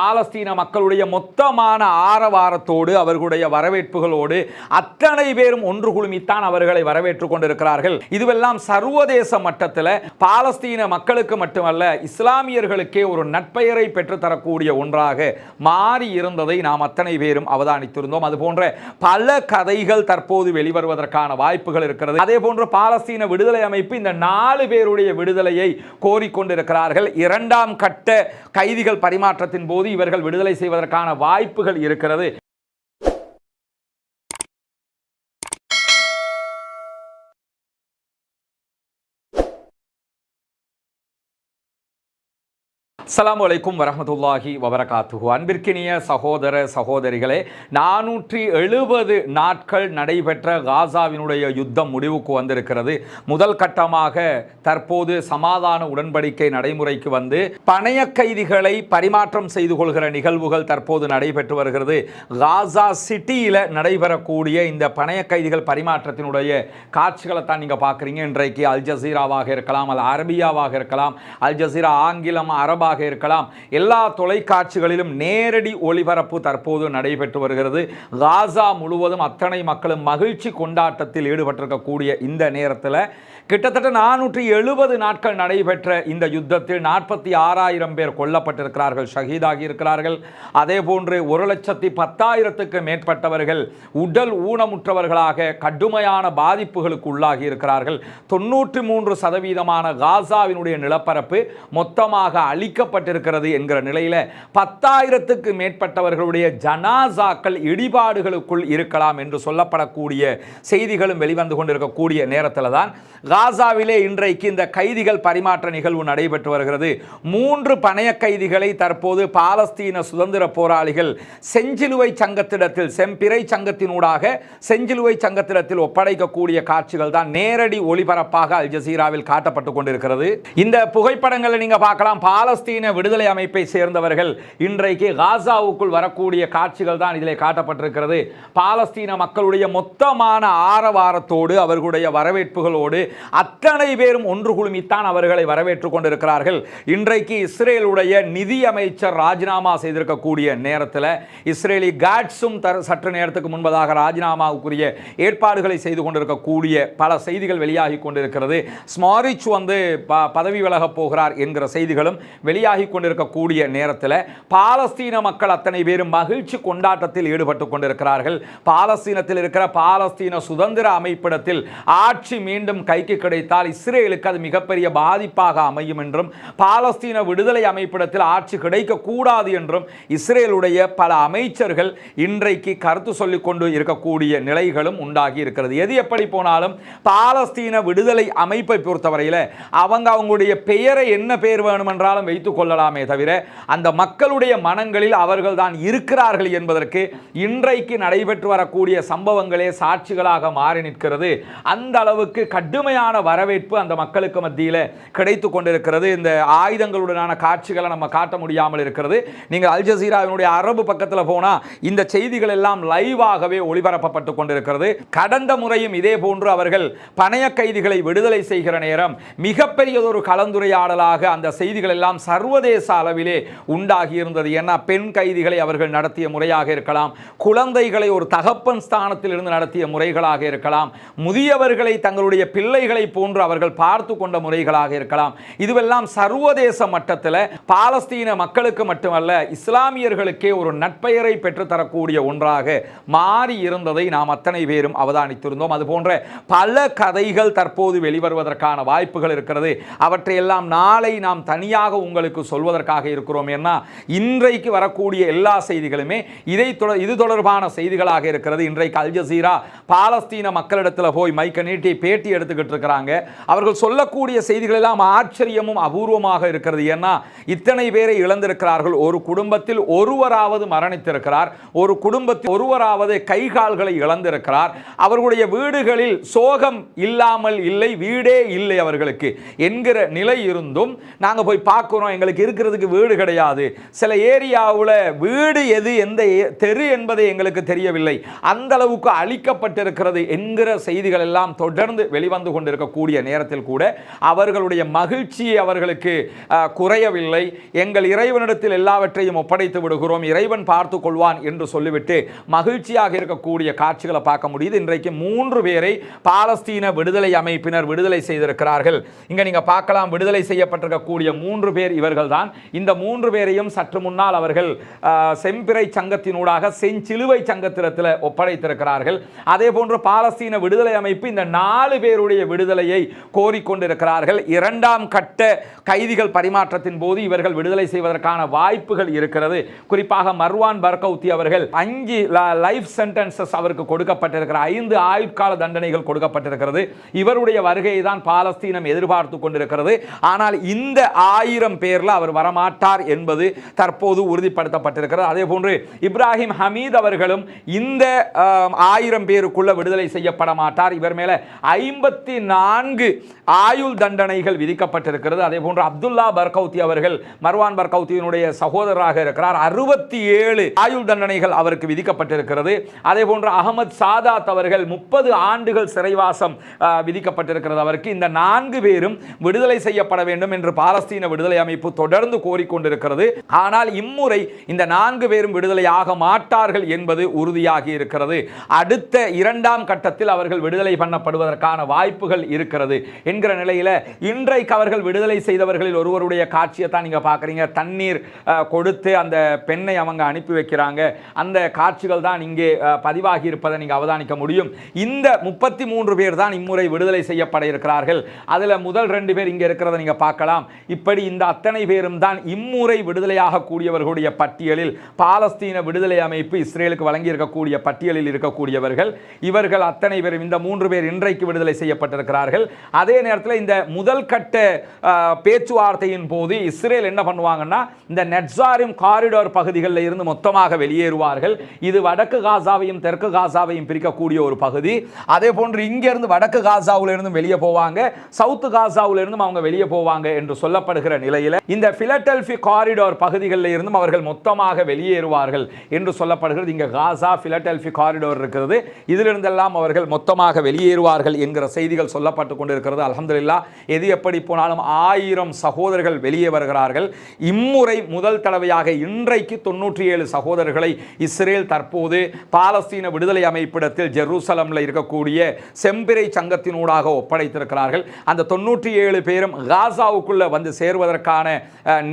பாலஸ்தீன மக்களுடைய மொத்தமான ஆரவாரத்தோடு அவர்களுடைய வரவேற்புகளோடு அத்தனை பேரும் ஒன்று குழுமித்தான் அவர்களை வரவேற்று கொண்டிருக்கிறார்கள். இதுவெல்லாம் சர்வதேச மட்டத்தில் பாலஸ்தீன மக்களுக்கு மட்டுமல்ல இஸ்லாமியர்களுக்கே ஒரு நட்பெயரை பெற்றுத்தரக்கூடிய ஒன்றாக மாறி இருந்ததை நாம் அத்தனை பேரும் அவதானித்திருந்தோம். அது போன்ற பல கதைகள் தற்போது வெளிவருவதற்கான வாய்ப்புகள் இருக்கிறது. அதே போன்று பாலஸ்தீன விடுதலை அமைப்பு இந்த நாலு பேருடைய விடுதலையை கோரிக்கொண்டிருக்கிறார்கள். இரண்டாம் கட்ட கைதிகள் பரிமாற்றத்தின் போது இவர்கள் விடுதலை செய்வதற்கான வாய்ப்புகள் இருக்கிறது. அஸ்லாம் வலைக்கும் வரமத்துல்லாஹி வபரகாத்துகு அன்பிற்கினிய சகோதர சகோதரிகளே நானூற்றி எழுபது நாட்கள் நடைபெற்ற காசாவினுடைய யுத்தம் முடிவுக்கு வந்திருக்கிறது. முதல் கட்டமாக தற்போது சமாதான உடன்படிக்கை நடைமுறைக்கு வந்து பணைய கைதிகளை பரிமாற்றம் செய்து கொள்கிற நிகழ்வுகள் தற்போது நடைபெற்று வருகிறது. காசா சிட்டியில் நடைபெறக்கூடிய இந்த பணைய கைதிகள் பரிமாற்றத்தினுடைய காட்சிகளை தான் நீங்கள் பார்க்குறீங்க. இன்றைக்கு அல் ஜசீராவாக இருக்கலாம் அல் அரபியாவாக இருக்கலாம் அல் ஜசீரா ஆங்கிலம் அரபாக இருக்கலாம். எல்லா தொலைக்காட்சிகளிலும் நேரடி ஒளிபரப்பு தற்போது நடைபெற்று வருகிறது. காசா முழுவதும் அத்தனை மக்களும் மகிழ்ச்சி கொண்டாட்டத்தில் ஈடுபட்டிருக்கக்கூடிய இந்த நேரத்தில் கிட்டத்தட்ட நானூற்றி எழுபது நாட்கள் நடைபெற்ற இந்த யுத்தத்தில் நாற்பத்தி ஆறாயிரம் பேர் கொல்லப்பட்டிருக்கிறார்கள் ஷஹீதாகி இருக்கிறார்கள். அதே போன்று ஒரு லட்சத்தி பத்தாயிரத்துக்கு மேற்பட்டவர்கள் உடல் ஊனமுற்றவர்களாக கடுமையான பாதிப்புகளுக்கு உள்ளாகி இருக்கிறார்கள். தொண்ணூற்றி மூன்று சதவீதமான காசாவினுடைய நிலப்பரப்பு மொத்தமாக அழிக்கப்பட்டிருக்கிறது என்கிற நிலையில் பத்தாயிரத்துக்கு மேற்பட்டவர்களுடைய ஜனாசாக்கள் இடிபாடுகளுக்குள் இருக்கலாம் என்று சொல்லப்படக்கூடிய செய்திகளும் வெளிவந்து கொண்டிருக்கக்கூடிய நேரத்தில் தான் காசாவிலே இன்றைக்கு இந்த கைதிகள் பரிமாற்ற நிகழ்வு நடைபெற்று வருகிறது. மூன்று பணைய கைதிகளை தற்போது பாலஸ்தீன சுதந்திர போராளிகள் செஞ்சிலுவை சங்கத்திடத்தில் செம்பிறை சங்கத்தினூடாக செஞ்சிலுவை சங்கத்திடத்தில் ஒப்படைக்கக்கூடிய காட்சிகள் தான் நேரடி ஒளிபரப்பாக அல் ஜசீராவில் காட்டப்பட்டு கொண்டிருக்கிறது. இந்த புகைப்படங்களை நீங்க பார்க்கலாம். பாலஸ்தீன விடுதலை அமைப்பை சேர்ந்தவர்கள் இன்றைக்கு காசாவுக்குள் வரக்கூடிய காட்சிகள் தான் இதில் காட்டப்பட்டிருக்கிறது. பாலஸ்தீன மக்களுடைய மொத்தமான ஆரவாரத்தோடு அவர்களுடைய வரவேற்புகளோடு அத்தனை பேரும் ஒன்று குழுமித்தான் அவர்களை வரவேற்றுக் கொண்டிருக்கிறார்கள். இன்றைக்கு இஸ்ரேலுடைய நிதி அமைச்சர் ராஜினாமா செய்திருக்கக்கூடிய நேரத்தில் இஸ்ரேலி காட்ஸும் தர சற்று நேரத்துக்கு முன்பதாக ராஜினாமாவுக்குரிய ஏற்பாடுகளை செய்து கொண்டிருக்கக்கூடிய பல செய்திகள் வெளியாகி கொண்டிருக்கிறது. ஸ்மாரிச் வந்து ப- பதவி விலகப் போகிறார் என்கிற செய்திகளும் வெளியாகி கொண்டிருக்கக்கூடிய நேரத்தில் பாலஸ்தீன மக்கள் அத்தனை பேரும் மகிழ்ச்சி கொண்டாட்டத்தில் ஈடுபட்டு கொண்டிருக்கிறார்கள். பாலஸ்தீனத்தில் இருக்கிற பாலஸ்தீன சுதந்திர அமைப்பிடத்தில் ஆட்சி மீண்டும் கைக்கு கிடைத்தால் இஸ்ரேலுக்கு அது மிகப்பெரிய பாதிப்பாக அமையும் என்றும் பாலஸ்தீன விடுதலை அமைப்பிடத்தில் ஆட்சி கிடைக்கக்கூடாது என்றும் இஸ்ரேலுடைய பல அமைச்சர்கள் இன்றைக்கு கருத்து சொல்லிக் கொண்டு இருக்கக்கூடிய நிலைகளும் உண்டாகி இருக்கிறது. எது எப்படி போனாலும் பாலஸ்தீன விடுதலை அமைப்பை பொறுத்தவரையில் அவங்க அவங்களுடைய பெயரை என்ன பெயர் வேணுமென்றாலும் வைத்துக் கொள்ளலாமே தவிர அந்த மக்களுடைய மனங்களில் அவர்கள் தான் இருக்கிறார்கள் என்பதற்கு இன்றைக்கு நடைபெற்று வரக்கூடிய சம்பவங்களே சாட்சிகளாக மாறி நிற்கிறது. அந்த அளவுக்கு கடுமையான வரவேற்பு அந்த மக்களுக்கு மத்தியில் கிடைத்து கொண்டிருக்கிறது. இந்த ஆயுதங்களுடனான காட்சிகளை நம்ம காட்ட முடியாமல் இருக்கிறது. நீங்கள் அல் ஜசீராவினுடைய அரபு பக்கத்தில் போனால் இந்த செய்திகள் எல்லாம் லைவாகவே ஒளிபரப்பப்பட்டு கொண்டிருக்கிறது. கடந்த முறையும் இதே போன்று அவர்கள் பணைய கைதிகளை விடுதலை செய்கிற நேரம் மிகப்பெரியதொரு கலந்துரையாடலாக அந்த செய்திகள் எல்லாம் சர்வதேச அளவிலே உண்டாகி இருந்தது. ஏன்னா பெண் கைதிகளை அவர்கள் நடத்திய முறையாக இருக்கலாம் குழந்தைகளை ஒரு தகப்பன் ஸ்தானத்தில் இருந்து நடத்திய முறைகளாக இருக்கலாம் முதியவர்களை தங்களுடைய பிள்ளைகள் போன்று அவர்கள் பார்த்து கொண்ட முறைகளாக இருக்கலாம். இதுவெல்லாம் சர்வதேச மட்டத்தில் பாலஸ்தீன மக்களுக்கு மட்டுமல்ல இஸ்லாமியர்களுக்கே ஒரு நட்பெயரை பெற்றுத்தரக்கூடிய ஒன்றாக மாறி இருந்ததை நாம் அத்தனை பேரும் அவதானித்திருந்தோம். அது போன்ற பல கதைகள் தற்போது வெளிவருவதற்கான வாய்ப்புகள் இருக்கிறது. அவற்றையெல்லாம் நாளை நாம் தனியாக உங்களுக்கு சொல்வதற்காக இருக்கிறோம். ஏன்னா இன்றைக்கு வரக்கூடிய எல்லா செய்திகளுமே இதை இது தொடர்பான செய்திகளாக இருக்கிறது. இன்றைக்கு அல் ஜசீரா பாலஸ்தீன மக்களிடத்தில் போய் மைக்க நீட்டி பேட்டி எடுத்துக்கிட்டு இருக்கிறாங்க அவர்கள் சொல்லக்கூடிய செய்திகள் எல்லாம் ஆச்சரியமும் அபூர்வமாக இருக்கிறது. ஏன்னா இத்தனை பேரை இழந்திருக்கிறார்கள். ஒரு குடும்பத்தில் ஒருவராவது மரணித்திருக்கிறார். ஒரு குடும்பத்தில் ஒருவராவது கை கால்களை இழந்திருக்கிறார். அவர்களுடைய வீடுகளில் சோகம் இல்லாமல் இல்லை வீடே இல்லை அவர்களுக்கு என்கிற நிலை இருந்தும் நாங்கள் போய் பார்க்குறோம். எங்களுக்கு இருக்கிறதுக்கு வீடு கிடையாது. சில ஏரியாவில் வீடு எது எந்த தெரு என்பதை எங்களுக்கு தெரியவில்லை. அந்த அளவுக்கு அழிக்கப்பட்டிருக்கிறது என்கிற செய்திகள் எல்லாம் தொடர்ந்து வெளிவந்து கொண்டு கொண்டிருக்கக்கூடிய நேரத்தில் கூட அவர்களுடைய மகிழ்ச்சி அவர்களுக்கு குறையவில்லை. எங்கள் இறைவனிடத்தில் எல்லாவற்றையும் ஒப்படைத்து விடுகிறோம். இறைவன் பார்த்து கொள்வான் என்று சொல்லிவிட்டு மகிழ்ச்சியாக இருக்கக்கூடிய காட்சிகளை பார்க்க முடியுது. இன்றைக்கு மூன்று பேரை பாலஸ்தீன விடுதலை அமைப்பினர் விடுதலை செய்திருக்கிறார்கள். இங்க நீங்க பார்க்கலாம் விடுதலை செய்யப்பட்டிருக்கக்கூடிய மூன்று பேர் இவர்கள்தான். இந்த மூன்று பேரையும் சற்று முன்னால் அவர்கள் செம்பிறை சங்கத்தினூடாக செஞ்சிலுவை சங்கத்திரத்தில் ஒப்படைத்திருக்கிறார்கள். அதே போன்று பாலஸ்தீன விடுதலை அமைப்பு இந்த நாலு பேருடைய விடுதலையை கோரிக்கொண்டிருக்கிறார்கள். இரண்டாம் கட்ட கைதிகள் பரிமாற்றத்தின் போது இவர்கள் விடுதலை செய்வதற்கான வாய்ப்புகள் இருக்கிறது. குறிப்பாக மர்வான் பர்கௌத்தி அவர்கள் அஞ்சு லைஃப் சென்டென்சஸ் அவருக்கு கொடுக்கப்பட்டிருக்கிற ஐந்து ஆயுட்கால தண்டனைகள் கொடுக்கப்பட்டிருக்கிறது. இவருடைய வருகையை தான் பாலஸ்தீனம் எதிர்பார்த்து கொண்டிருக்கிறது. ஆனால் இந்த ஆயிரம் பேர்ல அவர் வரமாட்டார் என்பது தற்போது உறுதிப்படுத்தப்பட்டிருக்கிறது. அதே போன்று இப்ராஹிம் ஹமீத் அவர்களும் இந்த ஆயிரம் பேருக்குள்ள விடுதலை செய்யப்பட மாட்டார் இவர் மேல ஐம்பத்தி நான்கு ஆயுள் தண்டனைகள் விதிக்கப்பட்டிருக்கிறது. அதே போன்று அப்துல்லா பர்கௌத்தி அவர்கள் மர்வான் பர்கௌத்தியினுடைய சகோதரராக இருக்கிறார். அறுபத்தி ஏழு ஆயுள் தண்டனைகள் அவருக்கு விதிக்கப்பட்டிருக்கிறது. அதே போன்று அகமது சாதாத் அவர்கள் முப்பது ஆண்டுகள் சிறைவாசம் விதிக்கப்பட்டிருக்கிறது. அவருக்கு இந்த நான்கு பேரும் விடுதலை செய்யப்பட வேண்டும் என்று பாலஸ்தீன விடுதலை அமைப்பு தொடர்ந்து கோரிக்கொண்டிருக்கிறது. ஆனால் இம்முறை இந்த நான்கு பேரும் விடுதலை ஆக மாட்டார்கள் என்பது உறுதியாகி இருக்கிறது. அடுத்த இரண்டாம் கட்டத்தில் அவர்கள் விடுதலை பண்ணப்படுவதற்கான வாய்ப்புகள் இருக்கிறது என்கிற நிலையில் இன்றைக்கு அவர்கள் விடுதலை செய்தவர்களில் ஒருவருடைய காட்சியை தான் நீங்கள் பார்க்குறீங்க. தண்ணீர் கொடுத்து அந்த பெண்ணை அவங்க அனுப்பி வைக்கிறாங்க. அந்த காட்சிகள் தான் இங்கே பதிவாகி இருப்பதை நீங்கள் அவதானிக்க முடியும். இந்த முப்பத்தி மூன்று பேர் தான் இம்முறை விடுதலை செய்யப்பட இருக்கிறார்கள். அதில் முதல் ரெண்டு பேர் இங்கே இருக்கிறத நீங்கள் பார்க்கலாம். இப்படி இந்த அத்தனை பேரும் தான் இம்முறை விடுதலையாக கூடியவர்களுடைய பட்டியலில் பாலஸ்தீன விடுதலை அமைப்பு இஸ்ரேலுக்கு வழங்கியிருக்கக்கூடிய பட்டியலில் இருக்கக்கூடியவர்கள். இவர்கள் அத்தனை பேரும் இந்த மூன்று பேர் இன்றைக்கு விடுதலை செய்யப்பட்ட இருக்கிறார்கள் அதே நேரத்தில் இந்த முதல் கட்ட பேச்சுவார்த்தையின் போது இஸ்ரேல் என்ன பண்ணுவாங்கன்னா இந்த நெட்சாரிம் காரிடோர் பகுதிகளில் இருந்து மொத்தமாக வெளியேறுவார்கள். இது வடக்கு காசாவையும் தெற்கு காசாவையும் பிரிக்கக்கூடிய ஒரு பகுதி. அதே போன்று இங்கிருந்து வடக்கு காசாவுல வெளியே போவாங்க. சவுத்து காசாவிலிருந்தும் அவங்க வெளியே போவாங்க என்று சொல்லப்படுகிற நிலையில் இந்த பிலடெல்பி காரிடோர் பகுதிகளில் இருந்தும் அவர்கள் மொத்தமாக வெளியேறுவார்கள் என்று சொல்லப்படுகிறது. இங்கே காசா பிலடெல்பி காரிடோர் இருக்கிறது. இதிலிருந்தெல்லாம் அவர்கள் மொத்தமாக வெளியேறுவார்கள் என்கிற செய்திகள் சொல்லப்பட்டு கொண்டிருக்கிறது. அலமதுல்லா எது எப்படி போனாலும் ஆயிரம் சகோதரர்கள் வெளியே வருகிறார்கள். இம்முறை முதல் தடவையாக இன்றைக்கு தொன்னூற்றி ஏழு சகோதரர்களை இஸ்ரேல் தற்போது பாலஸ்தீன விடுதலை அமைப்பிடத்தில் ஜெருசலம்ல இருக்கக்கூடிய செம்பிரை சங்கத்தினூடாக ஒப்படைத்திருக்கிறார்கள். அந்த தொன்னூற்றி ஏழு பேரும் காசாவுக்குள்ள வந்து சேருவதற்கான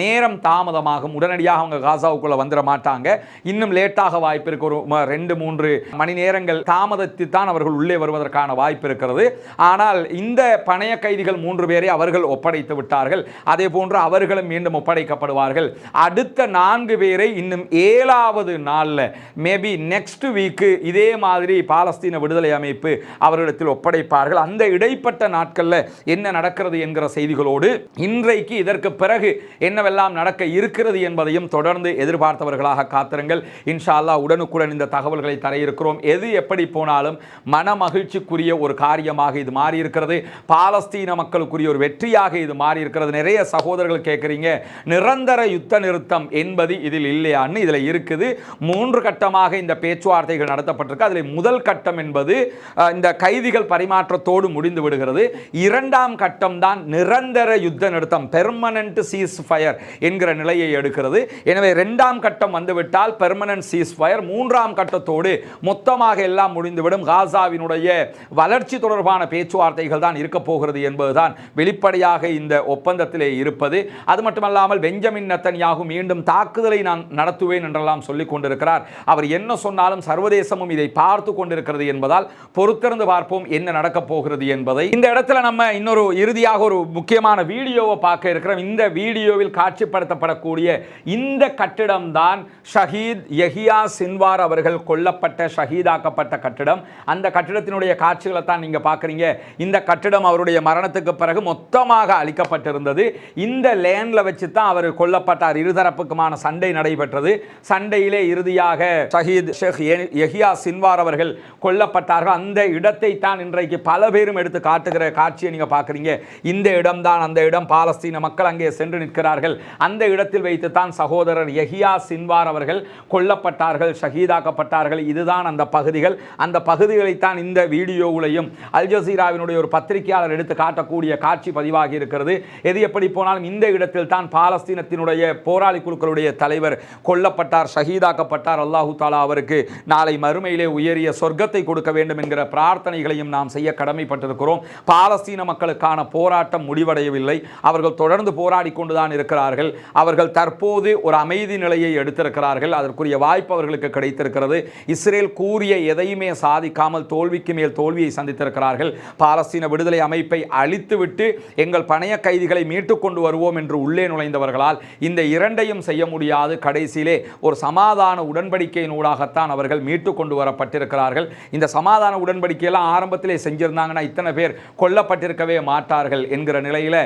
நேரம் தாமதமாகும். உடனடியாக அவங்க காசாவுக்குள்ள வந்துட மாட்டாங்க. இன்னும் லேட்டாக வாய்ப்பு இருக்கு. ஒரு ரெண்டு மூன்று மணி நேரங்கள் தாமதத்து தான் அவர்கள் உள்ளே வருவதற்கான வாய்ப்பு இருக்கிறது. ஆனால் ஆனால் இந்த பணைய கைதிகள் மூன்று பேரை அவர்கள் ஒப்படைத்து விட்டார்கள். அதே போன்று அவர்களும் மீண்டும் ஒப்படைக்கப்படுவார்கள். அடுத்த நான்கு பேரை இன்னும் ஏழாவது நாளில் மேபி நெக்ஸ்ட் வீக்கு இதே மாதிரி பாலஸ்தீன விடுதலை அமைப்பு அவரிடத்தில் ஒப்படைப்பார்கள். அந்த இடைப்பட்ட நாட்களில் என்ன நடக்கிறது என்கிற செய்திகளோடு இன்றைக்கு இதற்கு பிறகு என்னவெல்லாம் நடக்க இருக்கிறது என்பதையும் தொடர்ந்து எதிர்பார்த்தவர்களாக காத்திருங்கள். இன்ஷா அல்லாஹ் உடனுக்குடன் இந்த தகவல்களை தர இருக்கிறோம். எது எப்படி போனாலும் மன மகிழ்ச்சிக்குரிய ஒரு காரியமாக இது மாறி இருக்கிறது பாலஸ்தீன மக்களுக்குரிய ஒரு வெற்றியாக இது மாறி இருக்கிறது நிறைய சகோதரர்கள் கேட்குறீங்க நிரந்தர யுத்த நிறுத்தம் என்பது இதில் இல்லையான்னு? இதில் இருக்குது. மூன்று கட்டமாக இந்த பேச்சுவார்த்தைகள் நடத்தப்பட்டிருக்கு. அதில் முதல் கட்டம் என்பது இந்த கைதிகள் பரிமாற்றத்தோடு முடிந்து விடுகிறது. இரண்டாம் கட்டம் தான் நிரந்தர யுத்த நிறுத்தம் பெர்மனன்ட் சீஸ் ஃபயர் என்கிற நிலையை எடுக்கிறது. எனவே இரண்டாம் கட்டம் வந்துவிட்டால் பெர்மனன்ட் சீஸ் ஃபயர் மூன்றாம் கட்டத்தோடு மொத்தமாக எல்லாம் முடிந்துவிடும். காசாவினுடைய வளர்ச்சி தொடர்பான பேச்சுவார்த்தை பேச்சுவார்த்தைகள் தான் இருக்க போகிறது என்பதுதான் வெளிப்படையாக இந்த ஒப்பந்தத்திலே இருப்பது. அது மட்டுமல்லாமல் பெஞ்சமின் நத்தன்யாகு மீண்டும் தாக்குதலை நான் நடத்துவேன் என்றெல்லாம் சொல்லிக் கொண்டிருக்கிறார். அவர் என்ன சொன்னாலும் சர்வதேசமும் இதை பார்த்து கொண்டிருக்கிறது என்பதால் பொறுத்திருந்து பார்ப்போம் என்ன நடக்கப் போகிறது என்பதை. இந்த இடத்துல நம்ம இன்னொரு இறுதியாக ஒரு முக்கியமான வீடியோவை பார்க்க இருக்கிறோம். இந்த வீடியோவில் காட்சிப்படுத்தப்படக்கூடிய இந்த கட்டிடம் தான் ஷஹீத் யஹியா சின்வார் அவர்கள் கொல்லப்பட்ட ஷஹீதாக்கப்பட்ட கட்டிடம். அந்த கட்டிடத்தினுடைய காட்சிகளை தான் நீங்க பார்க்குறீங்க. இந்த கட்டிடம் அவருடைய மரணத்துக்கு பிறகு மொத்தமாக அளிக்கப்பட்டிருந்தது இந்த லேண்டில் வச்சு தான் அவர் கொல்லப்பட்டார். இருதரப்புக்குமான சண்டை நடைபெற்றது. சண்டையிலே இறுதியாக ஷஹீத் ஷேக் எஹியா சின்வார் அவர்கள் கொல்லப்பட்டார்கள். அந்த இடத்தை தான் இன்றைக்கு பல பேரும் எடுத்து காட்டுகிற காட்சியை நீங்கள் பார்க்குறீங்க. இந்த இடம் தான் அந்த இடம் பாலஸ்தீன மக்கள் அங்கே சென்று நிற்கிறார்கள். அந்த இடத்தில் வைத்து தான் சகோதரர் யஹியா சின்வார் அவர்கள் கொல்லப்பட்டார்கள் ஷஹீதாக்கப்பட்டார்கள். இதுதான் அந்த பகுதிகள். அந்த பகுதிகளைத்தான் இந்த வீடியோவிலையும் அல் ஜசீராவினுடைய ஒரு பத்திரிகையாளர் எடுத்து காட்டக்கூடிய காட்சி பதிவாகி இருக்கிறது. எது எப்படி போனாலும் இந்த இடத்தில் தான் பாலஸ்தீனத்தினுடைய போராளி குழுக்களுடைய தலைவர் கொல்லப்பட்டார் ஷஹீதாக்கப்பட்டார். அல்லாஹு தாலா அவருக்கு நாளை மறுமையிலே உயரிய சொர்க்கத்தை கொடுக்க வேண்டும் என்கிற பிரார்த்தனைகளையும் நாம் செய்ய கடமைப்பட்டிருக்கிறோம். பாலஸ்தீன மக்களுக்கான போராட்டம் முடிவடையவில்லை. அவர்கள் தொடர்ந்து போராடி கொண்டுதான் இருக்கிறார்கள். அவர்கள் தற்போது ஒரு அமைதி நிலையை எடுத்திருக்கிறார்கள். அதற்குரிய வாய்ப்பு அவர்களுக்கு கிடைத்திருக்கிறது. இஸ்ரேல் கூறிய எதையுமே சாதிக்காமல் தோல்விக்கு மேல் தோல்வியை சந்தித்திருக்கிறார்கள். பாலஸ்தீன விடுதலை அமைப்பை அழித்துவிட்டு எங்கள் பணைய கைதிகளை மீட்டு கொண்டு வருவோம் என்று உள்ளே நுழைந்தவர்களால் இந்த இரண்டையும் செய்ய முடியாது. கடைசியிலே ஒரு சமாதான உடன்படிக்கையின் ஊடாகத்தான் அவர்கள் மீட்டு கொண்டு வரப்பட்டிருக்கிறார்கள். இந்த சமாதான உடன்படிக்கையெல்லாம் ஆரம்பத்திலே செஞ்சிருந்தாங்கன்னா இத்தனை பேர் கொல்லப்பட்டிருக்கவே மாட்டார்கள் என்கிற நிலையில்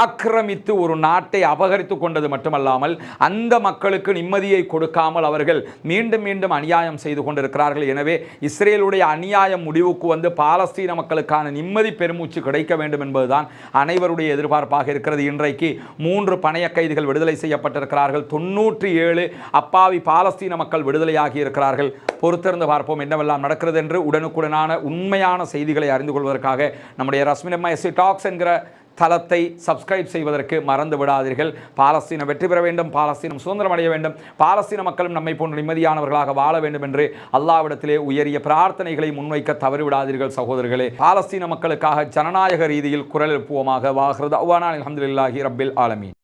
ஆக்கிரமித்து ஒரு நாட்டை அபகரித்து கொண்டது மட்டுமல்லாமல் அந்த மக்களுக்கு நிம்மதியை கொடுக்காமல் அவர்கள் மீண்டும் மீண்டும் அநியாயம் செய்து கொண்டிருக்கிறார்கள். எனவே இஸ்ரேலுடைய அநியாயம் முடிவுக்கு வந்து பாலஸ்தீன மக்களுக்கான நிம்மதி பெருமூச்சு கிடைக்க வேண்டும் என்பதுதான் அனைவருடைய எதிர்பார்ப்பாக இருக்கிறது. இன்றைக்கு மூன்று பணைய கைதிகள் விடுதலை செய்யப்பட்டிருக்கிறார்கள். தொன்னூற்றி ஏழு அப்பாவி பாலஸ்தீன மக்கள் விடுதலையாகி இருக்கிறார்கள். பொறுத்திருந்து பார்ப்போம் என்னவெல்லாம் நடக்கிறது என்று உடனுக்குடனான உண்மையான செய்திகளை அறிந்து கொள்வதற்காக நம்முடைய ரஸ்மினம்மா எஸ்சி டாக்ஸ் என்கிற தளத்தை சப்ஸ்கிரைப் செய்வதற்கு மறந்து விடாதீர்கள். பாலஸ்தீனம் வெற்றி பெற வேண்டும் பாலஸ்தீனம் சுதந்திரம் அடைய வேண்டும். பாலஸ்தீன மக்களும் நம்மை போன்ற நிம்மதியானவர்களாக வாழ வேண்டும் என்று அல்லாவிடத்திலே உயரிய பிரார்த்தனைகளை முன்வைக்க தவறிவிடாதீர்கள் சகோதரர்களே. பாலஸ்தீன மக்களுக்காக ஜனநாயக ரீதியில் குரல் எழுப்புவோமாக. வாஹ்ரத் அவ்வானா அலமதுல்லாஹி ரப்பில் ஆலமீன்.